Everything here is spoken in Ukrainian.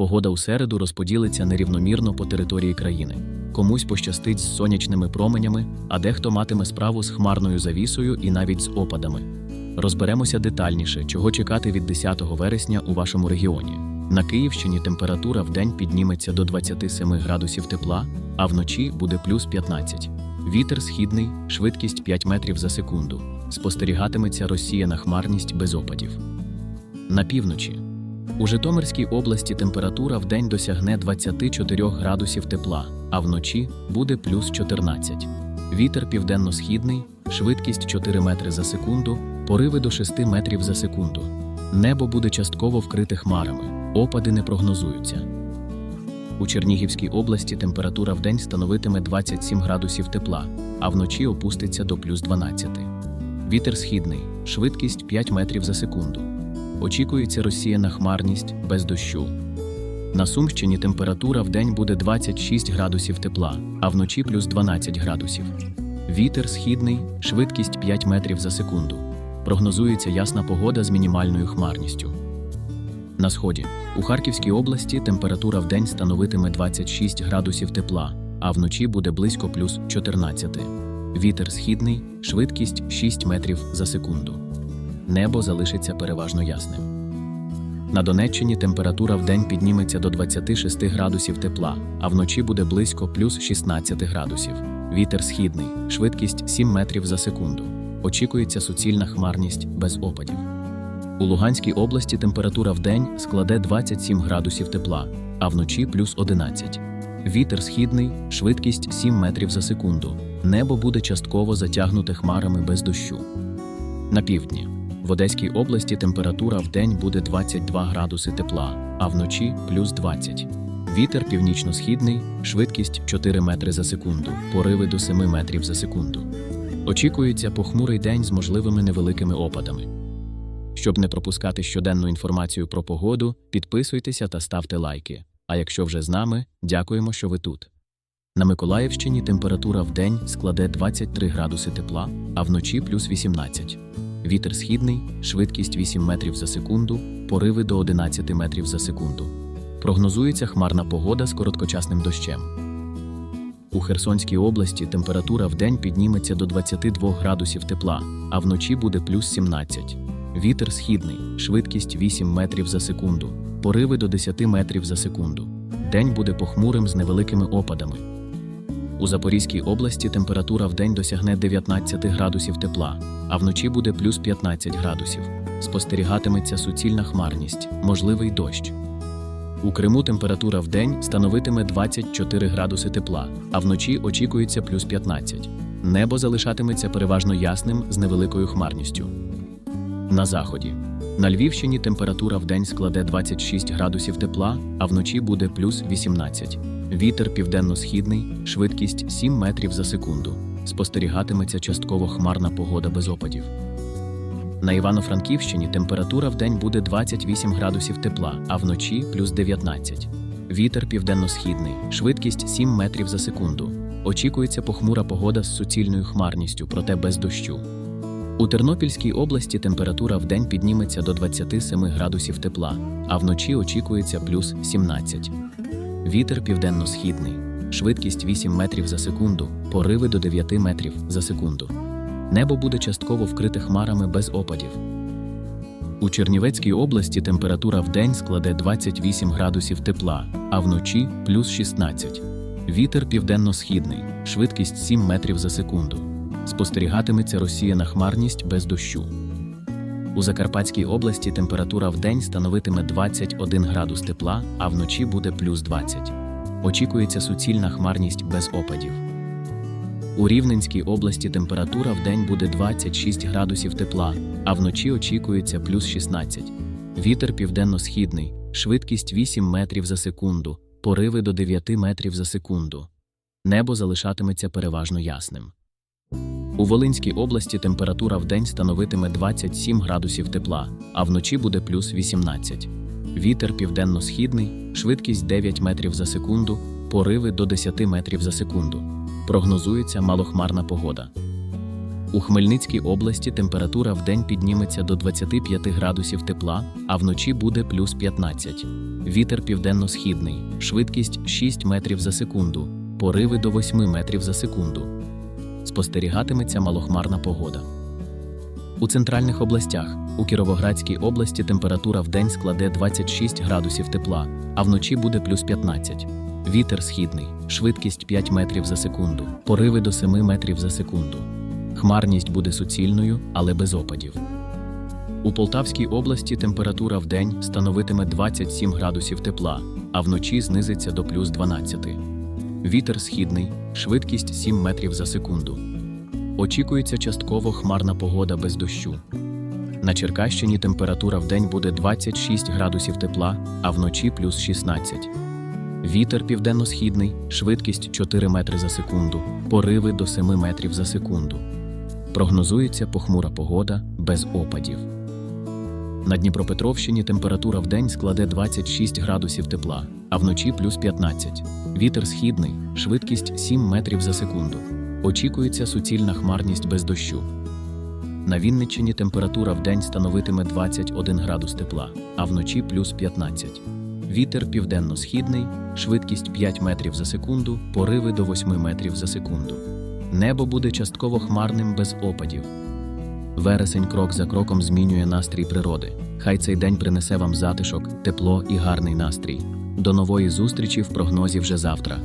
Погода у середу розподілиться нерівномірно по території країни. Комусь пощастить з сонячними променями, а дехто матиме справу з хмарною завісою і навіть з опадами. Розберемося детальніше, чого чекати від 10 вересня у вашому регіоні. На Київщині температура в день підніметься до 27 градусів тепла, а вночі буде плюс 15. Вітер східний, швидкість 5 метрів за секунду. Спостерігатиметься розсіяна хмарність без опадів. На півночі. У Житомирській області температура в день досягне 24 градусів тепла, а вночі буде плюс 14. Вітер південно-східний, швидкість 4 метри за секунду, пориви до 6 метрів за секунду. Небо буде частково вкрите хмарами, опади не прогнозуються. У Чернігівській області температура в день становитиме 27 градусів тепла, а вночі опуститься до плюс 12. Вітер східний, швидкість 5 метрів за секунду. Очікується розсіяна хмарність без дощу. На Сумщині температура в день буде 26 градусів тепла, а вночі плюс 12 градусів. Вітер східний, швидкість 5 метрів за секунду. Прогнозується ясна погода з мінімальною хмарністю. На сході у Харківській області температура в день становитиме 26 градусів тепла, а вночі буде близько плюс 14. Вітер східний, швидкість 6 метрів за секунду. Небо залишиться переважно ясним. На Донеччині температура в день підніметься до 26 градусів тепла, а вночі буде близько плюс 16 градусів. Вітер східний, швидкість 7 метрів за секунду. Очікується суцільна хмарність без опадів. У Луганській області температура в день складе 27 градусів тепла, а вночі плюс 11. Вітер східний, швидкість 7 метрів за секунду. Небо буде частково затягнуте хмарами без дощу. На півдні. В Одеській області температура в день буде 22 градуси тепла, а вночі плюс 20. Вітер північно-східний, швидкість 4 метри за секунду, пориви до 7 метрів за секунду. Очікується похмурий день з можливими невеликими опадами. Щоб не пропускати щоденну інформацію про погоду, підписуйтеся та ставте лайки. А якщо вже з нами, дякуємо, що ви тут. На Миколаївщині температура в день складе 23 градуси тепла, а вночі плюс 18. Вітер східний, швидкість 8 метрів за секунду, пориви до 11 метрів за секунду. Прогнозується хмарна погода з короткочасним дощем. У Херсонській області температура в день підніметься до 22 градусів тепла, а вночі буде плюс 17. Вітер східний, швидкість 8 метрів за секунду, пориви до 10 метрів за секунду. День буде похмурим з невеликими опадами. У Запорізькій області температура в день досягне 19 градусів тепла, а вночі буде плюс 15 градусів. Спостерігатиметься суцільна хмарність, можливий дощ. У Криму температура в день становитиме 24 градуси тепла, а вночі очікується плюс 15. Небо залишатиметься переважно ясним з невеликою хмарністю. На заході. На Львівщині температура в день складе 26 градусів тепла, а вночі буде плюс 18. Вітер південно-східний, швидкість 7 метрів за секунду. Спостерігатиметься частково хмарна погода без опадів. На Івано-Франківщині температура в день буде 28 градусів тепла, а вночі плюс 19. Вітер південно-східний, швидкість 7 метрів за секунду. Очікується похмура погода з суцільною хмарністю, проте без дощу. У Тернопільській області температура в день підніметься до 27 градусів тепла, а вночі очікується плюс 17. Вітер південно-східний, швидкість 8 метрів за секунду, пориви до 9 метрів за секунду. Небо буде частково вкрите хмарами без опадів. У Чернівецькій області температура в день складе 28 градусів тепла, а вночі плюс 16. Вітер південно-східний, швидкість 7 метрів за секунду. Спостерігатиметься розсіяна хмарність без дощу. У Закарпатській області температура в день становитиме 21 градус тепла, а вночі буде плюс 20. Очікується суцільна хмарність без опадів. У Рівненській області температура в день буде 26 градусів тепла, а вночі очікується плюс 16. Вітер південно-східний, швидкість 8 метрів за секунду, пориви до 9 метрів за секунду. Небо залишатиметься переважно ясним. У Волинській області температура в день становитиме 27 градусів тепла, а вночі буде плюс 18. Вітер південно-східний, швидкість 9 метрів за секунду, пориви до 10 метрів за секунду. Прогнозується малохмарна погода. У Хмельницькій області температура вдень підніметься до 25 градусів тепла, а вночі буде плюс 15. Вітер південно-східний, швидкість 6 метрів за секунду, пориви до 8 метрів за секунду. Спостерігатиметься малохмарна погода. У центральних областях у Кіровоградській області температура вдень складе 26 градусів тепла, а вночі буде плюс 15. Вітер східний, швидкість 5 метрів за секунду, пориви до 7 метрів за секунду. Хмарність буде суцільною, але без опадів. У Полтавській області температура вдень становитиме 27 градусів тепла, а вночі знизиться до плюс 12. Вітер східний, швидкість 7 метрів за секунду. Очікується частково хмарна погода без дощу. На Черкащині температура вдень буде 26 градусів тепла, а вночі плюс 16. Вітер південно-східний, швидкість 4 метри за секунду, пориви до 7 метрів за секунду. Прогнозується похмура погода без опадів. На Дніпропетровщині температура вдень складе 26 градусів тепла, а вночі плюс 15. Вітер східний, швидкість 7 метрів за секунду. Очікується суцільна хмарність без дощу. На Вінниччині температура вдень становитиме 21 градус тепла, а вночі плюс 15. Вітер південно-східний, швидкість 5 метрів за секунду, пориви до 8 метрів за секунду. Небо буде частково хмарним без опадів. Вересень крок за кроком змінює настрій природи. Хай цей день принесе вам затишок, тепло і гарний настрій. До нової зустрічі в прогнозі вже завтра.